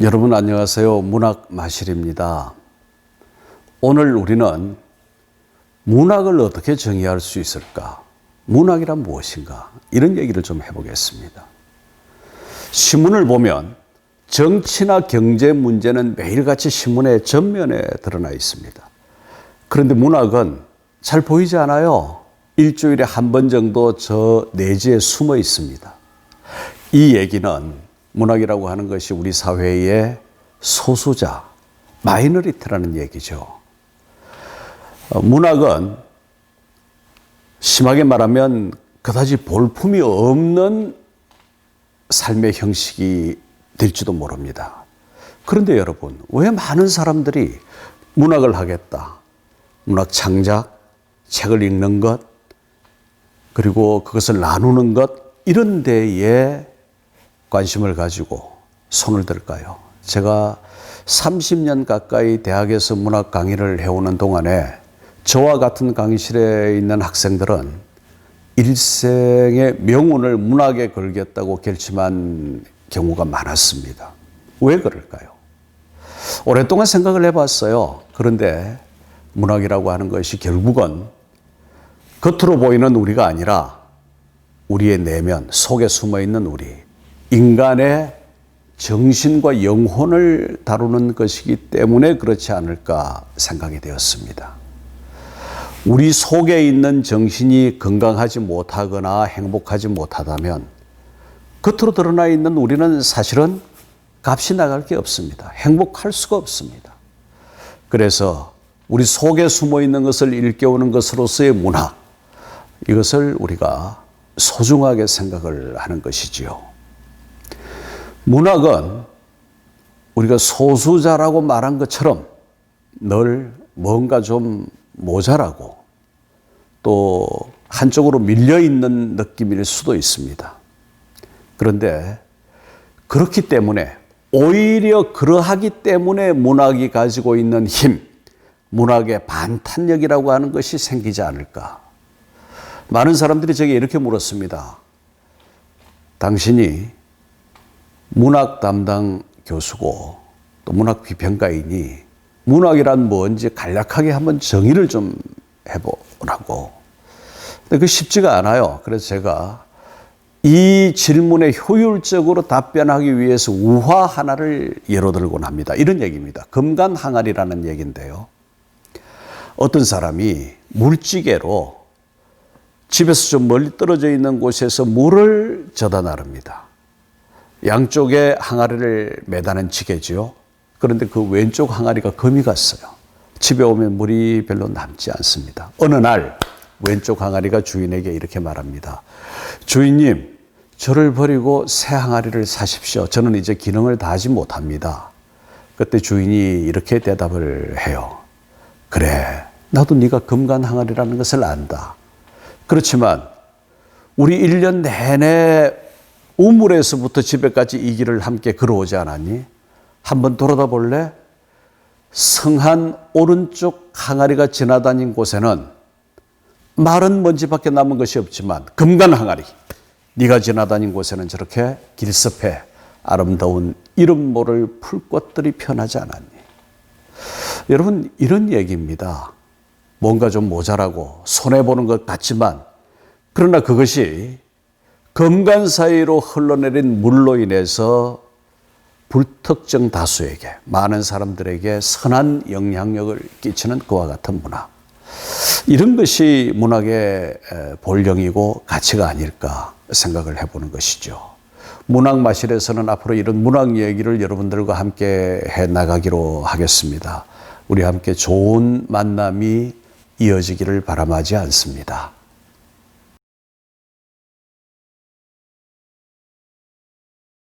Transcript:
여러분 안녕하세요. 문학 마실입니다. 오늘 우리는 문학을 어떻게 정의할 수 있을까? 문학이란 무엇인가? 이런 얘기를 좀 해보겠습니다. 신문을 보면 정치나 경제 문제는 매일같이 신문의 전면에 드러나 있습니다. 그런데 문학은 잘 보이지 않아요. 일주일에 한 번 정도 저 내지에 숨어 있습니다. 이 얘기는 문학이라고 하는 것이 우리 사회의 소수자, 마이너리티라는 얘기죠. 어, 문학은 심하게 말하면 그다지 볼품이 없는 삶의 형식이 될지도 모릅니다. 그런데 여러분, 왜 많은 사람들이 문학을 하겠다. 문학 창작, 책을 읽는 것, 그리고 그것을 나누는 것, 이런 데에 관심을 가지고 손을 들까요? 제가 30년 가까이 대학에서 문학 강의를 해오는 동안에 저와 같은 강의실에 있는 학생들은 일생의 명운을 문학에 걸겠다고 결심한 경우가 많았습니다. 왜 그럴까요? 오랫동안 생각을 해봤어요. 그런데 문학이라고 하는 것이 결국은 겉으로 보이는 우리가 아니라 우리의 내면, 속에 숨어 있는 우리, 인간의 정신과 영혼을 다루는 것이기 때문에 그렇지 않을까 생각이 되었습니다. 우리 속에 있는 정신이 건강하지 못하거나 행복하지 못하다면 겉으로 드러나 있는 우리는 사실은 값이 나갈 게 없습니다. 행복할 수가 없습니다. 그래서 우리 속에 숨어 있는 것을 일깨우는 것으로서의 문화, 이것을 우리가 소중하게 생각을 하는 것이지요. 문학은 우리가 소수자라고 말한 것처럼 늘 뭔가 좀 모자라고 또 한쪽으로 밀려 있는 느낌일 수도 있습니다. 그런데 그렇기 때문에 오히려 그러하기 때문에 문학이 가지고 있는 힘, 문학의 반탄력이라고 하는 것이 생기지 않을까. 많은 사람들이 제게 이렇게 물었습니다. 당신이 문학 담당 교수고 또 문학 비평가이니 문학이란 뭔지 간략하게 한번 정의를 좀 해보라고. 근데 그 쉽지가 않아요. 그래서 제가 이 질문에 효율적으로 답변하기 위해서 우화 하나를 예로 들곤 합니다. 이런 얘기입니다. 금간항아리라는 얘기인데요. 어떤 사람이 물지개로 집에서 좀 멀리 떨어져 있는 곳에서 물을 져다 나릅니다. 양쪽에 항아리를 매다는 지게지요. 그런데 그 왼쪽 항아리가 금이 갔어요. 집에 오면 물이 별로 남지 않습니다. 어느 날 왼쪽 항아리가 주인에게 이렇게 말합니다. 주인님, 저를 버리고 새 항아리를 사십시오. 저는 이제 기능을 다하지 못합니다. 그때 주인이 이렇게 대답을 해요. 그래, 나도 네가 금간 항아리라는 것을 안다. 그렇지만 우리 1년 내내 우물에서부터 집에까지 이 길을 함께 걸어오지 않았니? 한번 돌아다 볼래? 성한 오른쪽 항아리가 지나다닌 곳에는 마른 먼지밖에 남은 것이 없지만 금간 항아리 네가 지나다닌 곳에는 저렇게 길섭해 아름다운 이름 모를 풀꽃들이 편하지 않았니? 여러분 이런 얘기입니다. 뭔가 좀 모자라고 손해 보는 것 같지만 그러나 그것이 금간 사이로 흘러내린 물로 인해서 불특정 다수에게 많은 사람들에게 선한 영향력을 끼치는 그와 같은 문화. 이런 것이 문학의 본령이고 가치가 아닐까 생각을 해보는 것이죠. 문학 마실에서는 앞으로 이런 문학 얘기를 여러분들과 함께 해 나가기로 하겠습니다. 우리 함께 좋은 만남이 이어지기를 바람하지 않습니다.